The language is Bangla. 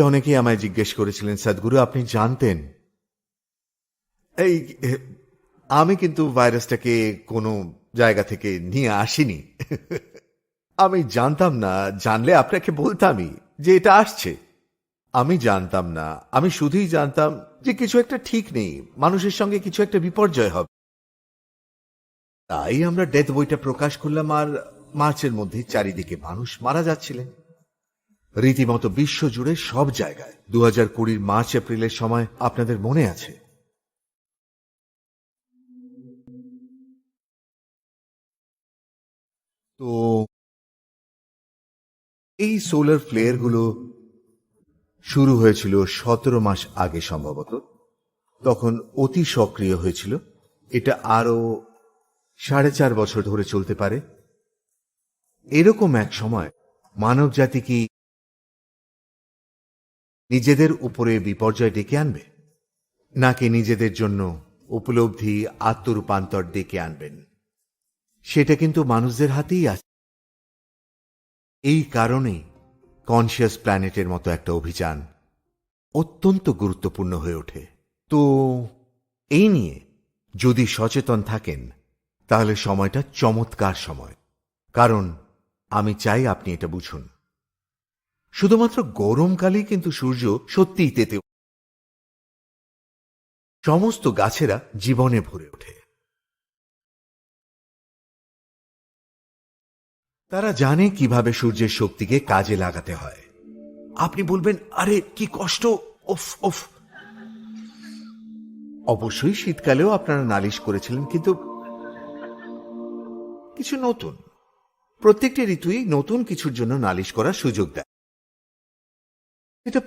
অনেকেই আমায় জিজ্ঞেস করেছিলেন, সদ্গুরু, আপনি জানতেন? এই, আমি কিন্তু ভাইরাসটাকে কোনো জায়গা থেকে নিয়ে আসিনি। আমি জানতাম না, জানলে আপনাকে বলতামই যে এটা আসছে। আমি জানতাম না, আমি শুধুই জানতাম যে কিছু একটা ঠিক নেই, মানুষের সঙ্গে কিছু একটা বিপর্যয় হবে। তাই আমরা ডেথ বইটা প্রকাশ করলাম আর মার্চের মধ্যে চারিদিকে মানুষ মারা যাচ্ছিলেন। রীতিমতো বিশ্বজুড়ে সব জায়গায়। দু হাজার কুড়ির মার্চ, এপ্রিলের সময় আপনাদের মনে আছে? তো এই সোলার ফ্লেয়ারগুলো শুরু হয়েছিল সতেরো মাস আগে সম্ভবত। তখন অতি সক্রিয় হয়েছিল। এটা আরও সাড়ে চার বছর ধরে চলতে পারে। এরকম এক সময় মানব জাতি কি নিজেদের উপরে বিপর্যয় ডেকে আনবে, নাকি নিজেদের জন্য উপলব্ধি আত্মরূপান্তর ডেকে আনবেন? সেটা কিন্তু মানুষদের হাতেই আছে। এই কারণেই কনসিয়াস প্ল্যানেটের মতো একটা অভিযান অত্যন্ত গুরুত্বপূর্ণ হয়ে ওঠে। তো এই নিয়ে যদি সচেতন থাকেন, তাহলে সময়টা চমৎকার সময়। কারণ আমি চাই আপনি এটা বুঝুন। শুধুমাত্র গরমকালেই কিন্তু সূর্য সত্যিই তেতে সমস্ত গাছেরা জীবনে ভরে ওঠে। তারা জানে কীভাবে সূর্যের শক্তিকে কাজে লাগাতে হয়। আপনি বলবেন, আরে, কি কষ্ট ওফ ওফ অবশ্যই শীতকালেও আপনারা নালিশ করেছিলেন, কিন্তু কিছু নতুন। প্রত্যেকটি ঋতুই নতুন কিছুর জন্য নালিশ করার সুযোগ দেয়। এটা